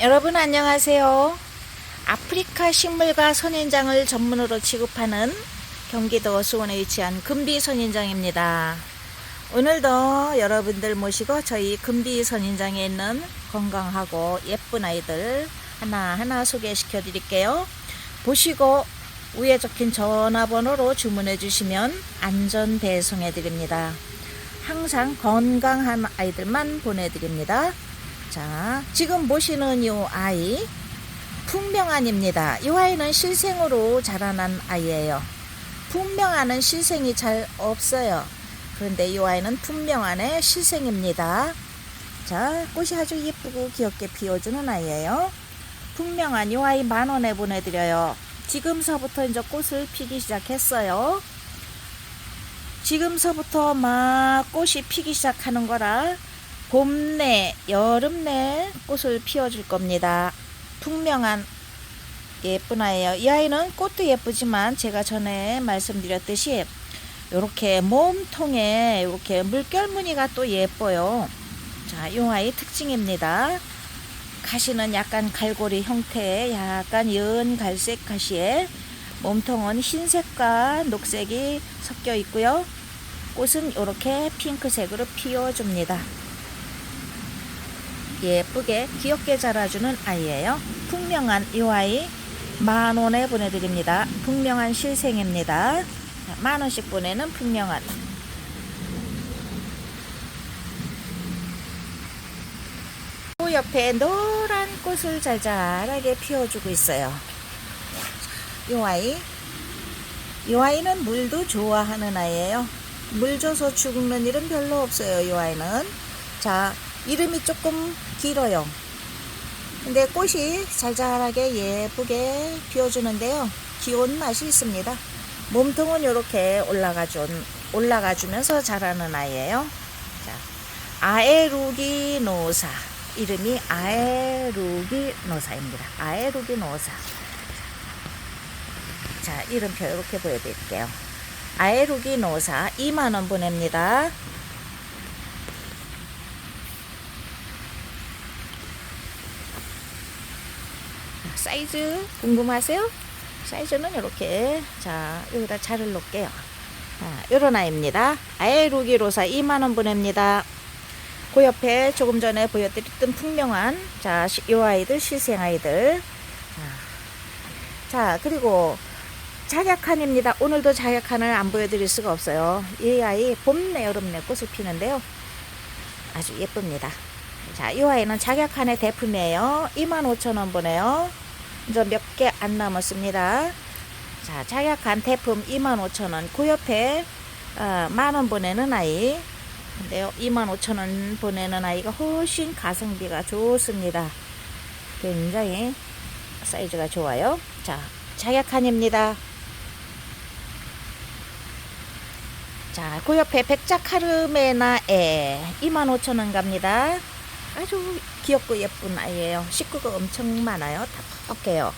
여러분 안녕하세요. 아프리카 식물과 선인장을 전문으로 취급하는 경기도 수원에 위치한 금비 선인장입니다. 오늘도 여러분들 모시고 저희 금비 선인장에 있는 건강하고 예쁜 아이들 하나하나 소개시켜 드릴게요. 보시고 위에 적힌 전화번호로 주문해 주시면 안전 배송해 드립니다. 항상 건강한 아이들만 보내드립니다. 자, 지금 보시는 이 아이, 풍명안입니다. 이 아이는 실생으로 자라난 아이예요. 풍명안은 실생이 잘 없어요. 그런데 이 아이는 풍명안의 실생입니다. 자, 꽃이 아주 예쁘고 귀엽게 피워주는 아이예요. 풍명안 이 아이 만 원에 보내드려요. 지금서부터 이제 꽃을 피기 시작했어요. 지금서부터 막 꽃이 피기 시작하는 거라 봄 내, 여름 내 꽃을 피워줄 겁니다. 풍명한 예쁜 아이예요. 이 아이는 꽃도 예쁘지만 제가 전에 말씀드렸듯이 이렇게 몸통에 이렇게 물결 무늬가 또 예뻐요. 자, 이 아이 특징입니다. 가시는 약간 갈고리 형태의 약간 연 갈색 가시에 몸통은 흰색과 녹색이 섞여 있고요. 꽃은 이렇게 핑크색으로 피워줍니다. 예쁘게 귀엽게 자라주는 아이예요. 풍명한 이 아이 만 원에 보내드립니다. 풍명한 실생입니다. 자, 만 원씩 보내는 풍명한. 그 옆에 노란 꽃을 자잘하게 피워주고 있어요. 이 아이, 이 아이는 물도 좋아하는 아이예요. 물 줘서 죽는 일은 별로 없어요. 이 아이는. 자, 이름이 조금 길어요. 근데 꽃이 잘잘하게 예쁘게 피워주는데요. 귀여운 맛이 있습니다. 몸통은 이렇게 올라가준, 올라가주면서 자라는 아이예요. 자, 아에루기노사. 이름이 아에루기노사입니다. 아에루기노사. 자, 이름표 이렇게 보여드릴게요. 아에루기노사 2만원 보냅니다. 사이즈 궁금하세요? 사이즈는 이렇게 자 여기다 자를 놓을게요. 자, 요런 아이입니다. 아에루기로사 2만원 보냅니다. 그 옆에 조금 전에 보여드렸던 풍명한 자, 시- 요 아이들 실생 아이들. 자, 자, 그리고 작약한입니다. 오늘도 작약한을 안 보여드릴 수가 없어요. 이 아이 봄내 여름내 꽃을 피는데요. 아주 예쁩니다. 자, 이 아이는 작약한의 대품이에요. 25,000원 보내요. 이제 몇 개 안 남았습니다. 자, 작약한 대품 25,000원. 그 옆에 어, 만원 보내는 아이. 근데요, 25,000원 보내는 아이가 훨씬 가성비가 좋습니다. 굉장히 사이즈가 좋아요. 자, 작약한입니다. 자, 그 옆에 백작카르메나에 25,000원 갑니다. 아주 귀엽고 예쁜 아이예요. 식구가 엄청 많아요. 탁탁해요.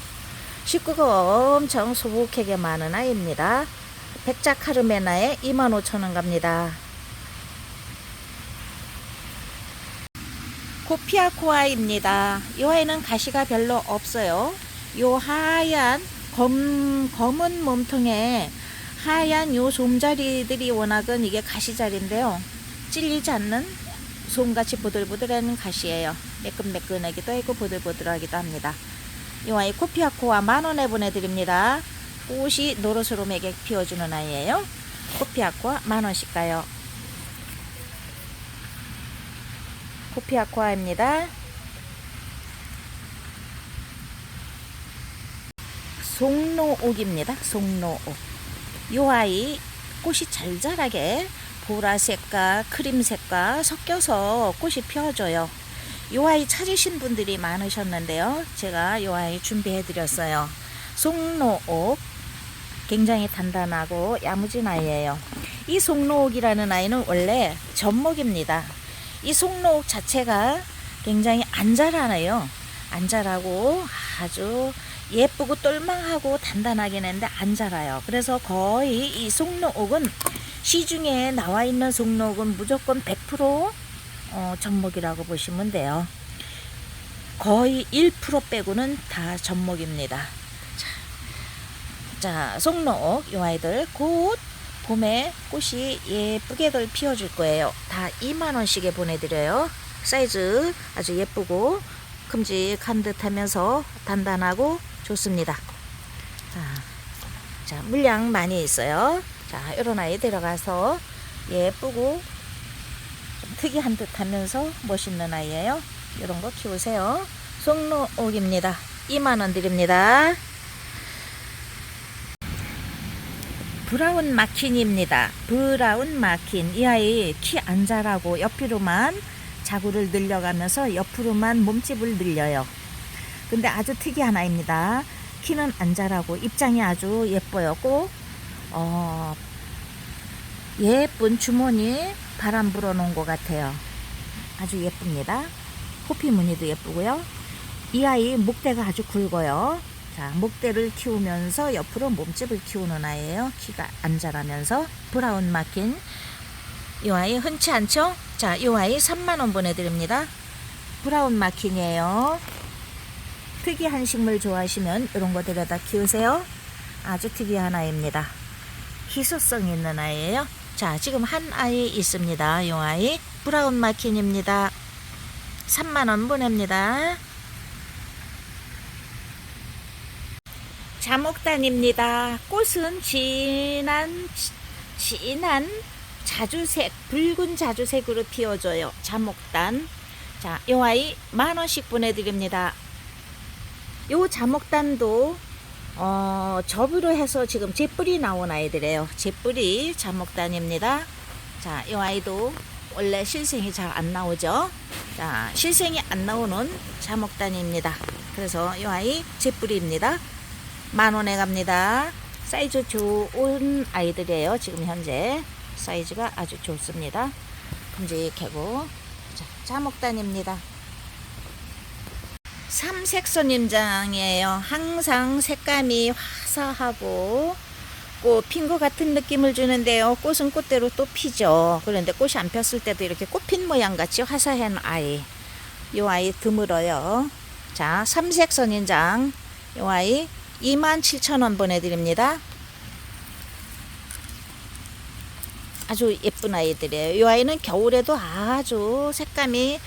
식구가 엄청 소복하게 많은 아이입니다. 백작카르메나에 25,000원 갑니다. 코피아 코아입니다. 이 아이는 가시가 별로 없어요. 요 하얀 검, 검은 몸통에 하얀 요 솜자리들이 워낙은 이게 가시자리인데요. 찔리지 않는 솜같이 보들보들한 가시예요. 매끈매끈하기도 하고 보들보들하기도 합니다. 이 아이 코피아코아 만원에 보내드립니다. 꽃이 노릇으로매게 피워주는 아이예요. 코피아코아 만원씩 가요. 코피아코아입니다. 송로옥입니다. 송로옥. 이 아이 꽃이 잘 자라게 보라색과 크림색과 섞여서 꽃이 피어져요. 이 아이 찾으신 분들이 많으셨는데요. 제가 이 아이 준비해 드렸어요. 송로옥 굉장히 단단하고 야무진 아이예요. 이 송로옥이라는 아이는 원래 젖목입니다. 이 송로옥 자체가 굉장히 안 자라나요. 안 자라고 아주 예쁘고 똘망하고 단단하긴 했는데 안 자라요. 그래서 거의 이 송로옥은 시중에 나와 있는 송로옥은 무조건 100% 어, 젖목이라고 보시면 돼요. 거의 1% 빼고는 다 접목입니다. 자, 자 송록 요 아이들 곧 봄에 꽃이 예쁘게들 피워줄 거예요. 다 2만 원씩에 보내드려요. 사이즈 아주 예쁘고 큼직한 듯 하면서 단단하고 좋습니다. 자, 자, 물량 많이 있어요. 자, 이런 아이 데려가서 예쁘고 좀 특이한 듯 하면서 멋있는 아이예요. 이런 거 키우세요. 송로옥입니다. 2만원 드립니다. 브라운 마킨입니다. 브라운 마킨. 이 아이 키 안 자라고 옆으로만 자구를 늘려가면서 옆으로만 몸집을 늘려요. 근데 아주 특이한 아이입니다. 키는 안 자라고 입장이 아주 예뻐요. 꼭 어, 예쁜 주머니 바람 불어놓은 것 같아요. 아주 예쁩니다. 호피 무늬도 예쁘고요. 이 아이 목대가 아주 굵어요. 자, 목대를 키우면서 옆으로 몸집을 키우는 아이예요. 키가 안 자라면서 브라운 마킨. 이 아이 흔치 않죠? 자, 이 아이 3만 원 보내드립니다. 브라운 마킨이에요. 특이한 식물 좋아하시면 이런 거 데려다 키우세요. 아주 특이한 아이입니다. 희소성 있는 아이예요. 자, 지금 한 아이 있습니다. 이 아이 브라운 마킨입니다. 3만 원 보냅니다. 자목단입니다. 꽃은 진한 진한 자주색 붉은 자주색으로 피어져요. 자목단. 자, 요 아이 만 원씩 보내드립니다. 요 자목단도 어, 접으로 해서 지금 제뿔이 나온 아이들이에요. 제뿔이 자목단입니다. 자, 이 아이도 원래 실생이 잘 안 나오죠. 자, 실생이 안 나오는 자목단입니다. 그래서 이 아이 제뿔입니다. 만 원에 갑니다. 사이즈 좋은 아이들이에요. 지금 현재 사이즈가 아주 좋습니다. 큼직하고 자, 자목단입니다. 삼색선임장이에요. 항상 색감이 화사하고 꽃핀 것 같은 느낌을 주는데요. 꽃은 꽃대로 또 피죠. 그런데 꽃이 안 폈을 때도 이렇게 꽃핀 모양 같이 화사한 아이. 이 아이 드물어요. 자, 삼색선인장. 이 아이 27,000원 보내드립니다. 아주 예쁜 아이들이에요. 이 아이는 겨울에도 아주 색감이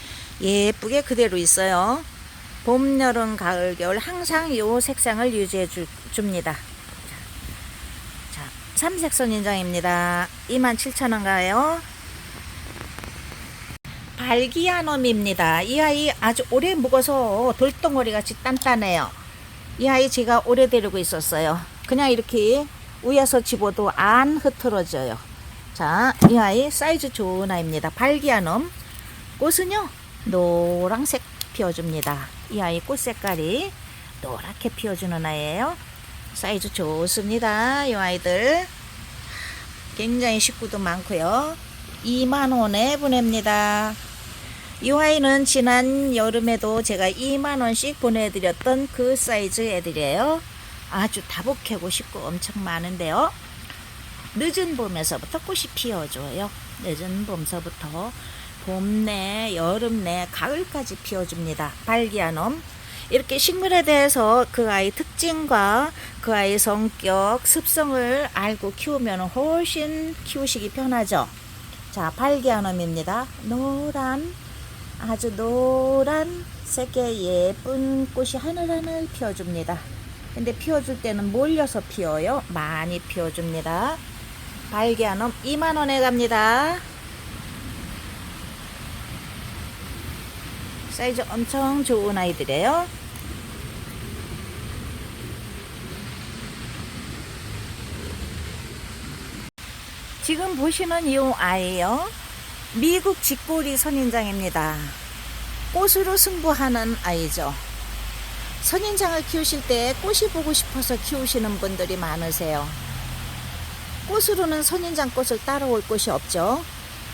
예쁘게 그대로 있어요. 봄, 여름, 가을, 겨울 항상 이 색상을 유지해 주, 줍니다. 자, 삼색선 인장입니다. 27,000원 가요. 발기아놈입니다. 이 아이 아주 오래 묵어서 돌덩어리 같이 단단해요. 이 아이 제가 오래 데리고 있었어요. 그냥 이렇게 위에서 집어도 안 흐트러져요. 자, 이 아이 사이즈 좋은 아이입니다. 발기아놈. 꽃은요, 노란색 피워줍니다. 이 아이 꽃 색깔이 노랗게 피워주는 아이예요. 사이즈 좋습니다. 이 아이들. 굉장히 식구도 많고요. 2만원에 보냅니다. 이 아이는 지난 여름에도 제가 2만원씩 보내드렸던 그 사이즈 애들이에요. 아주 다복하고 식구 엄청 많은데요. 늦은 봄에서부터 꽃이 피어줘요. 늦은 봄서부터 봄 내, 여름 내, 가을까지 피워줍니다. 발기아놈. 이렇게 식물에 대해서 그 아이 특징과 그 아이 성격, 습성을 알고 키우면 훨씬 키우시기 편하죠. 자, 발기아놈입니다. 노란, 아주 노란 색의 예쁜 꽃이 하늘하늘 피워줍니다. 근데 피워줄 때는 몰려서 피워요. 많이 피워줍니다. 발기아놈 2만원에 갑니다. 사이즈 엄청 좋은 아이들이에요. 지금 보시는 이 아이요. 미국 직고리 선인장입니다. 꽃으로 승부하는 아이죠. 선인장을 키우실 때 꽃이 보고 싶어서 키우시는 분들이 많으세요. 꽃으로는 선인장 꽃을 따라올 곳이 없죠.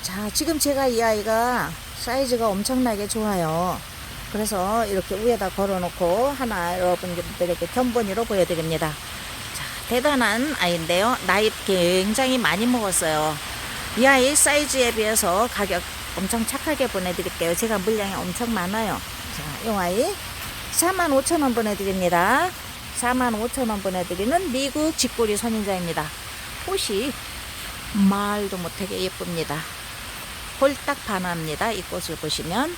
자, 지금 제가 이 아이가 사이즈가 엄청나게 좋아요. 그래서 이렇게 위에다 걸어놓고 하나 여러분들에게 견본이로 보여드립니다. 자, 대단한 아이인데요. 나이 굉장히 많이 먹었어요. 이 아이 사이즈에 비해서 가격 엄청 착하게 보내드릴게요. 제가 물량이 엄청 많아요. 자, 이 아이 45,000원 보내드립니다. 45,000원 보내드리는 미국 집꼬리 선인장입니다. 꽃이 말도 못하게 예쁩니다. 홀딱 반합니다. 이 꽃을 보시면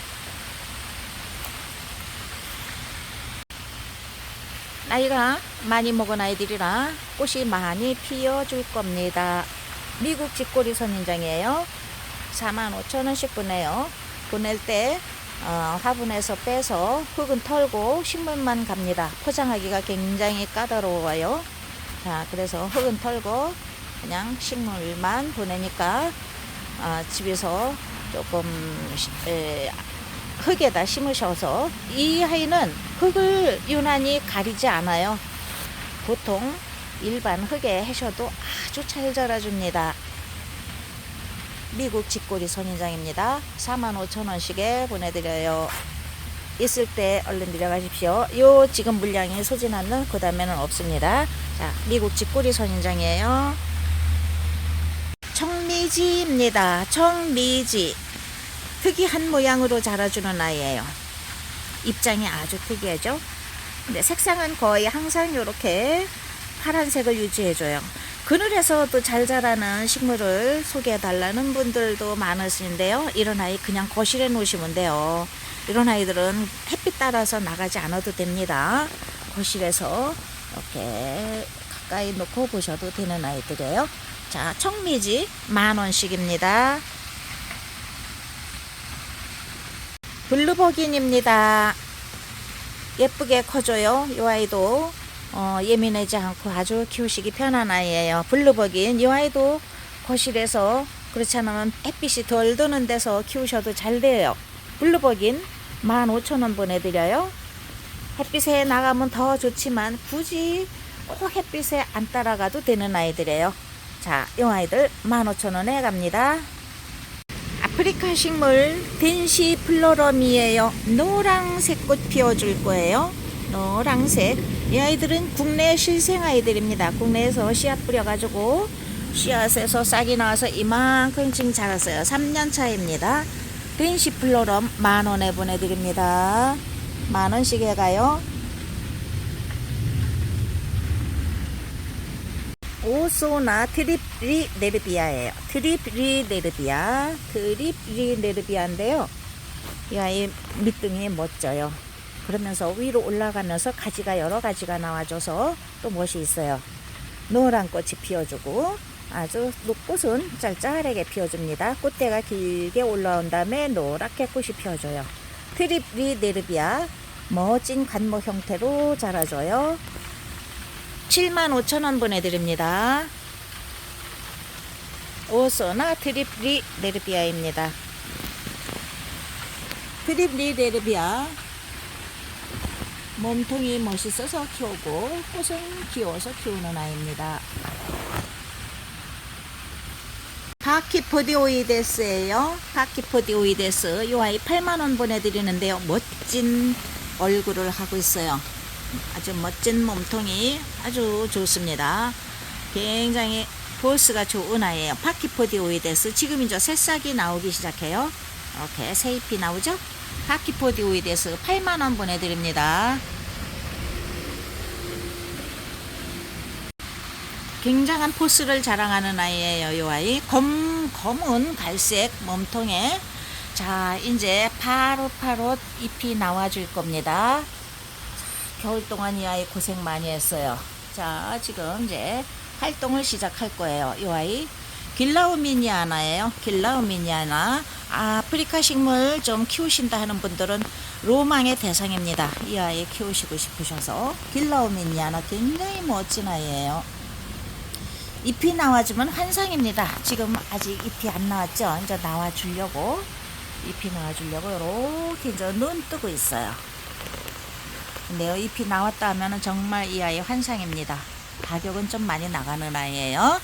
나이가 많이 먹은 아이들이라 꽃이 많이 피어줄 겁니다. 미국 집꼬리 선인장이에요. 45,000원씩 보내요. 보낼 때 어, 화분에서 빼서 흙은 털고 식물만 갑니다. 포장하기가 굉장히 까다로워요. 자, 그래서 흙은 털고 그냥 식물만 보내니까 어, 집에서 조금 시- 에, 흙에다 심으셔서 이 아이는 흙을 유난히 가리지 않아요. 보통 일반 흙에 하셔도 아주 잘 자라줍니다. 미국 집꼬리 선인장입니다. 45,000원씩에 보내드려요. 있을 때 얼른 들여가십시오. 요 지금 물량이 소진하는 그 다음에는 없습니다. 자, 미국 집꼬리 선인장이에요. 청미지입니다. 청미지. 특이한 모양으로 자라주는 아이예요. 입장이 아주 특이하죠. 근데 색상은 거의 항상 이렇게 파란색을 유지해줘요. 그늘에서도 잘 자라는 식물을 소개해 달라는 분들도 많으신데요. 이런 아이 그냥 거실에 놓으시면 돼요. 이런 아이들은 햇빛 따라서 나가지 않아도 됩니다. 거실에서 이렇게 가까이 놓고 보셔도 되는 아이들이에요. 자, 청미지 만 원씩입니다. 블루버긴입니다. 예쁘게 커져요. 이 아이도 어, 예민하지 않고 아주 키우시기 편한 아이예요. 블루버긴 이 아이도 거실에서 그렇지 않으면 햇빛이 덜 드는 데서 키우셔도 잘 돼요. 블루버긴 15,000원 보내드려요. 햇빛에 나가면 더 좋지만 굳이 꼭 햇빛에 안 따라가도 되는 아이들이에요. 자, 이 아이들 15,000원에 갑니다. 아프리카 식물 덴시 플로럼이에요. 노랑색 꽃 피워줄 거예요. 노랑색. 이 아이들은 국내 실생 아이들입니다. 국내에서 씨앗 뿌려가지고 씨앗에서 싹이 나와서 이만큼 지금 자랐어요. 3년 차입니다. 덴시 플로럼 만 원에 보내드립니다. 만 원씩에 가요. 오소나 트립리 네르비아예요. 트립리 네르비아, 트립리 네르비아인데요. 이 아이 밑둥이 멋져요. 그러면서 위로 올라가면서 가지가 여러 가지가 나와줘서 또 멋이 있어요. 노란 꽃이 피어주고 아주 꽃은 짤짤하게 피어줍니다. 꽃대가 길게 올라온 다음에 노랗게 꽃이 피어줘요. 트립리 네르비아 멋진 관모 형태로 자라줘요. 75,000원 보내드립니다. 오소나 트립리 네르비아입니다. 트립리 네르비아 몸통이 멋있어서 키우고 꽃은 귀여워서 키우는 아이입니다. 파키포디오이데스예요. 파키포디오이데스 이 아이 8만원 보내드리는데요. 멋진 얼굴을 하고 있어요. 아주 멋진 몸통이 아주 좋습니다. 굉장히 보스가 좋은 아이예요. 파키포디오이데스 지금 이제 새싹이 나오기 시작해요. 이렇게 새잎이 나오죠? 파키포디오이데스 8만원 보내드립니다. 굉장한 포스를 자랑하는 아이예요. 이 아이 검 검은 갈색 몸통에 자 이제 파릇파릇 잎이 나와줄 겁니다. 겨울 동안 이 아이 고생 많이 했어요. 자, 지금 이제 활동을 시작할 거예요. 이 아이 길라우미니아나예요. 길라우미니아나 아프리카 식물 좀 키우신다 하는 분들은 로망의 대상입니다. 이 아이 키우시고 싶으셔서 길라우미니아나 굉장히 멋진 아이예요. 잎이 나와주면 환상입니다. 지금 아직 잎이 안 나왔죠? 이제 나와주려고 잎이 나와주려고 이렇게 이제 눈 뜨고 있어요. 근데요, 잎이 나왔다 하면은 정말 이 아이 환상입니다. 가격은 좀 많이 나가는 아이예요.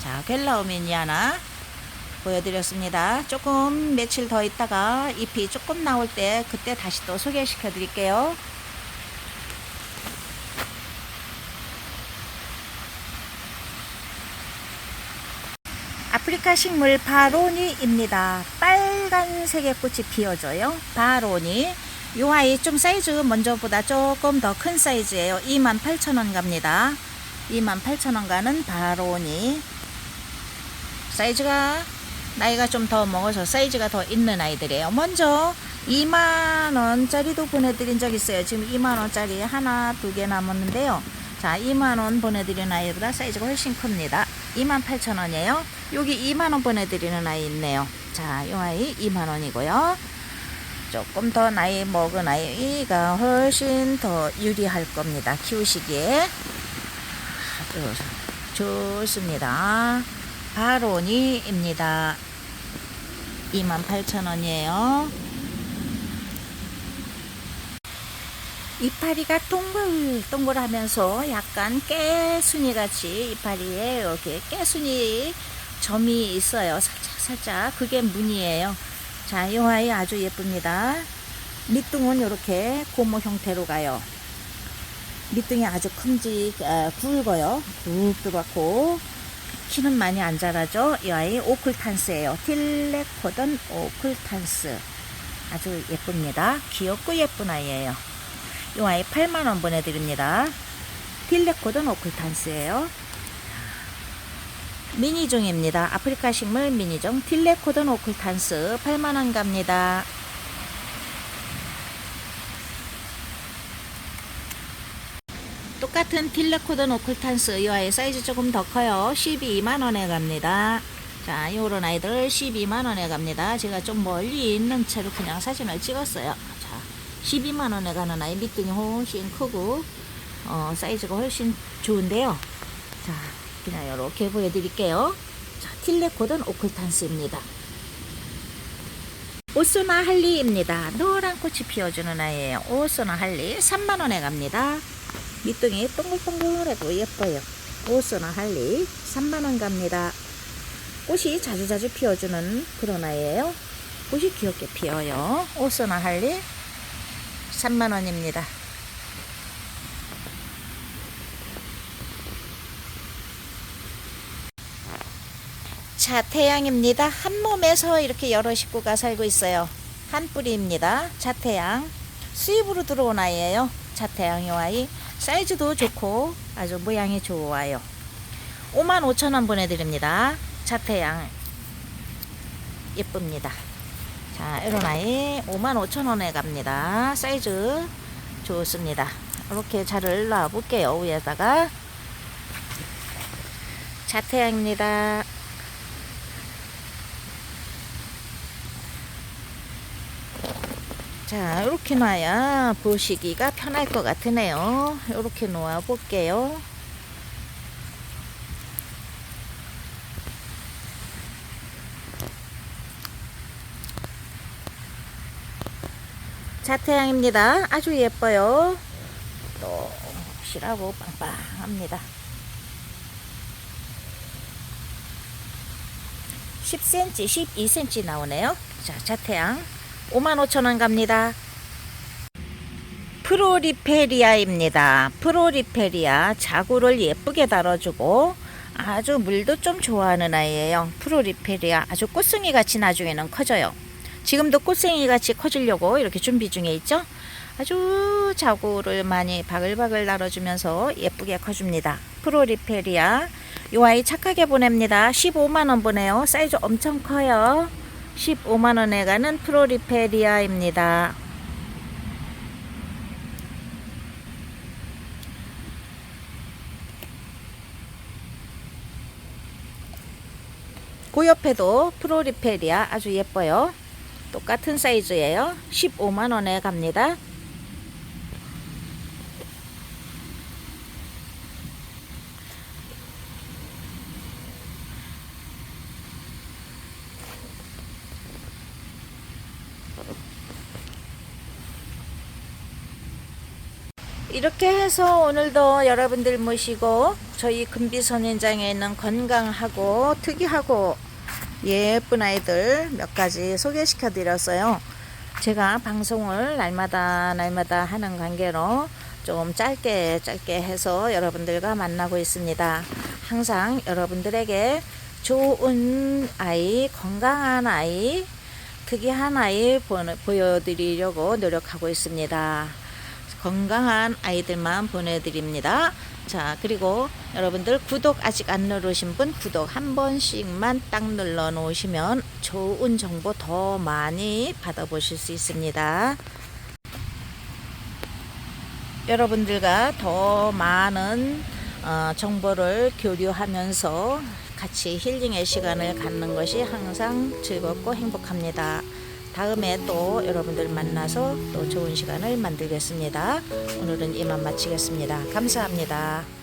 자, 갤라우미니아나 보여드렸습니다. 조금 며칠 더 있다가 잎이 조금 나올 때 그때 다시 또 소개시켜 드릴게요. 아프리카 식물 바로니입니다. 빨간색의 꽃이 피어져요. 바로니. 요 아이 좀 사이즈 먼저보다 조금 더 큰 사이즈예요. 28,000원 갑니다. 28,000원 가는 바로니 사이즈가 나이가 좀 더 먹어서 사이즈가 더 있는 아이들이에요. 먼저 2만원짜리도 보내드린 적 있어요. 지금 2만원짜리 하나, 두 개 남았는데요. 자, 2만원 보내드리는 아이보다 사이즈가 훨씬 큽니다. 28,000원이에요. 여기 2만원 보내드리는 아이 있네요. 자, 이 아이 2만원이고요. 조금 더 나이 먹은 아이가 훨씬 더 유리할 겁니다. 키우시기에. 아주 좋습니다. 바로니입니다. 28,000원이에요. 이파리가 동글동글하면서 약간 깨순이 같이 이파리에 이렇게 깨순이 점이 있어요. 살짝 살짝 그게 무늬예요. 자, 이 아이 아주 예쁩니다. 밑둥은 이렇게 고무 형태로 가요. 밑둥이 아주 큼직 아, 굵어요. 굵 들어갔고 키는 많이 안 자라죠. 이 아이 오클탄스예요. 틸레코던 오클탄스 아주 예쁩니다. 귀엽고 예쁜 아이예요. 이 아이 8만원 보내드립니다. 딜레코든 오클탄스예요. 미니종입니다. 아프리카 식물 미니종 딜레코든 오클탄스 8만원 갑니다. 똑같은 딜레코든 오클탄스 이 아이 사이즈 조금 더 커요. 12만원에 갑니다. 자, 요런 아이들 12만원에 갑니다. 제가 좀 멀리 있는 채로 그냥 사진을 찍었어요. 자, 12만원에 가는 아이 밑둥이 훨씬 크고 어, 사이즈가 훨씬 좋은데요. 자, 그냥 이렇게 보여드릴게요. 자, 틸레코든 오클탄스입니다. 오소나 할리입니다. 노란 꽃이 피어주는 아이예요. 오소나 할리 3만원에 갑니다. 밑둥이 동글동글하고 예뻐요. 오소나 할리 3만원 갑니다. 꽃이 자주자주 피어주는 그런 아이예요. 꽃이 귀엽게 피어요. 오소나 할리 3만원입니다. 자, 태양입니다. 한 몸에서 이렇게 여러 식구가 살고 있어요. 한 뿌리입니다. 자태양. 수입으로 들어온 아이예요. 자태양 요 아이. 사이즈도 좋고 아주 모양이 좋아요. 55,000원 보내드립니다. 자태양. 예쁩니다. 자, 이런 아이 55,000원에 갑니다. 사이즈 좋습니다. 이렇게 자를 놔 볼게요. 위에다가. 자태양입니다. 자, 이렇게 놔야 보시기가 편할 것 같으네요. 이렇게 놓아 볼게요. 자태양입니다. 아주 예뻐요. 또 실하고 빵빵합니다. 10cm, 12cm 나오네요. 자, 자태양 55,000원 갑니다. 프로리페리아입니다. 프로리페리아 자구를 예쁘게 달아주고 아주 물도 좀 좋아하는 아이예요. 프로리페리아 아주 꽃송이 같이 나중에는 커져요. 지금도 꽃송이 같이 커지려고 이렇게 준비 중에 있죠. 아주 자구를 많이 바글바글 달아주면서 예쁘게 커줍니다. 프로리페리아 요 아이 착하게 보냅니다. 15만원 보내요. 사이즈 엄청 커요. 15만원에 가는 프로리페리아입니다. 그 옆에도 프로리페리아 아주 예뻐요. 똑같은 사이즈예요. 15만원에 갑니다. 이렇게 해서 오늘도 여러분들 모시고 저희 금비선인장에 있는 건강하고 특이하고 예쁜 아이들 몇 가지 소개시켜 드렸어요. 제가 방송을 날마다 날마다 하는 관계로 좀 짧게 짧게 해서 여러분들과 만나고 있습니다. 항상 여러분들에게 좋은 아이, 건강한 아이, 하나에 보- 보여드리려고 노력하고 있습니다. 건강한 아이들만 보내드립니다. 자, 그리고 여러분들 구독 아직 안 누르신 분 구독 한 번씩만 딱 눌러 놓으시면 좋은 정보 더 많이 받아보실 수 있습니다. 여러분들과 더 많은 어, 정보를 교류하면서 같이 힐링의 시간을 갖는 것이 항상 즐겁고 행복합니다. 다음에 또 여러분들 만나서 또 좋은 시간을 만들겠습니다. 오늘은 이만 마치겠습니다. 감사합니다.